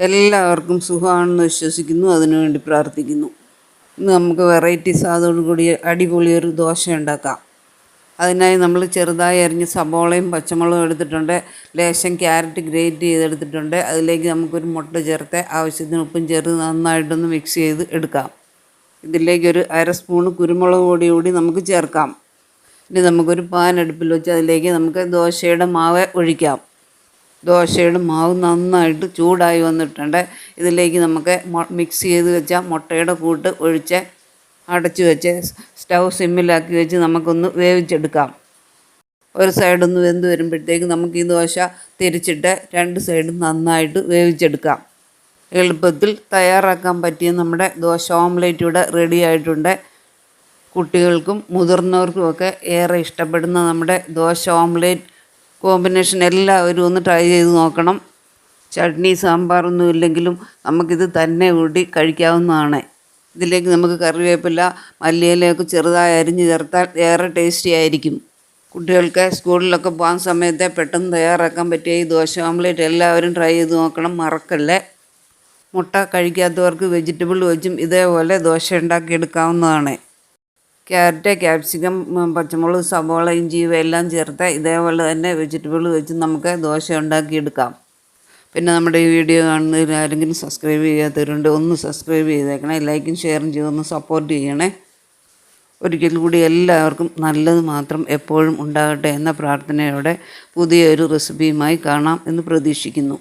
എല്ലാവർക്കും സുഖമാണെന്ന് വിശ്വസിക്കുന്നു അതിനുവേണ്ടി പ്രാർത്ഥിക്കുന്നു. ഇന്ന് നമുക്ക് വെറൈറ്റി സാധനത്തോടു കൂടി അടിപൊളി ഒരു ദോശ ഉണ്ടാക്കാം. അതിനായി നമ്മൾ ചെറുതായി അരിഞ്ഞ് സബോളയും പച്ചമുളകും എടുത്തിട്ടുണ്ട്. ലേശം ക്യാരറ്റ് ഗ്രേറ്റ് ചെയ്തെടുത്തിട്ടുണ്ട്. അതിലേക്ക് നമുക്കൊരു മുട്ട ചേർത്ത് ആവശ്യത്തിന് ഉപ്പും ചേർത്ത് നന്നായിട്ടൊന്ന് മിക്സ് ചെയ്ത് എടുക്കാം. ഇതിലേക്കൊരു അര സ്പൂണ് കുരുമുളക് പൊടി കൂടി നമുക്ക് ചേർക്കാം. ഇനി നമുക്കൊരു പാൻ അടുപ്പിൽ വെച്ച് അതിലേക്ക് നമുക്ക് ദോശയുടെ മാവ് ഒഴിക്കാം. ദോശയുടെ മാവ് നന്നായിട്ട് ചൂടായി വന്നിട്ടുണ്ട്. ഇതിലേക്ക് നമുക്ക് മിക്സ് ചെയ്ത് വെച്ച മുട്ടയുടെ കൂട്ട് ഒഴിച്ച് അടച്ചു വെച്ച് സ്റ്റൗ സിമ്മിലാക്കി വെച്ച് നമുക്കൊന്ന് വേവിച്ചെടുക്കാം. ഒരു സൈഡൊന്ന് വെന്ത് വരുമ്പോഴത്തേക്ക് നമുക്ക് ഈ ദോശ തിരിച്ചിട്ട് രണ്ട് സൈഡും നന്നായിട്ട് വേവിച്ചെടുക്കാം. എളുപ്പത്തിൽ തയ്യാറാക്കാൻ പറ്റിയ നമ്മുടെ ദോശ ഓംലേറ്റ് ഇവിടെ റെഡി ആയിട്ടുണ്ട്. കുട്ടികൾക്കും മുതിർന്നവർക്കുമൊക്കെ ഏറെ ഇഷ്ടപ്പെടുന്ന നമ്മുടെ ദോശ ഓംലേറ്റ് കോമ്പിനേഷൻ എല്ലാവരും ഒന്ന് ട്രൈ ചെയ്ത് നോക്കണം. ചട്നി സാമ്പാറൊന്നും ഇല്ലെങ്കിലും നമുക്കിത് തന്നെ കൂടി കഴിക്കാവുന്നതാണ്. ഇതിലേക്ക് നമുക്ക് കറിവേപ്പില മല്ലിയിലയൊക്കെ ചെറുതായി അരിഞ്ഞ് ചേർത്താൽ ഏറെ ടേസ്റ്റി ആയിരിക്കും. കുട്ടികൾക്ക് സ്കൂളിലൊക്കെ പോകാൻ സമയത്ത് പെട്ടെന്ന് തയ്യാറാക്കാൻ പറ്റിയ ഈ ദോശ ഓംലേറ്റ് എല്ലാവരും ട്രൈ ചെയ്ത് നോക്കണം. മറക്കല്ലേ? മുട്ട കഴിക്കാത്തവർക്ക് വെജിറ്റബിൾ വെച്ചും ഇതേപോലെ ദോശ ഉണ്ടാക്കിയെടുക്കാവുന്നതാണ്. ക്യാരറ്റ് ക്യാപ്സിക്കം പച്ചമുളക് സവോള ഇഞ്ചി ഇവയെല്ലാം ചേർത്ത് ഇതേപോലെ തന്നെ വെജിറ്റബിൾ വെച്ച് നമുക്ക് ദോശ ഉണ്ടാക്കിയെടുക്കാം. പിന്നെ നമ്മുടെ ഈ വീഡിയോ കാണുന്നതിൽ ആരെങ്കിലും സബ്സ്ക്രൈബ് ചെയ്യാത്തവരുണ്ട് ഒന്ന് സബ്സ്ക്രൈബ് ചെയ്തേക്കണേ ലൈക്കും ഷെയറും ചെയ്ത് ഒന്ന് സപ്പോർട്ട് ചെയ്യണേ. ഒരിക്കൽ കൂടി എല്ലാവർക്കും നല്ലത് മാത്രം എപ്പോഴും ഉണ്ടാകട്ടെ എന്ന പ്രാർത്ഥനയോടെ പുതിയൊരു റെസിപ്പിയുമായി കാണാം എന്ന് പ്രതീക്ഷിക്കുന്നു.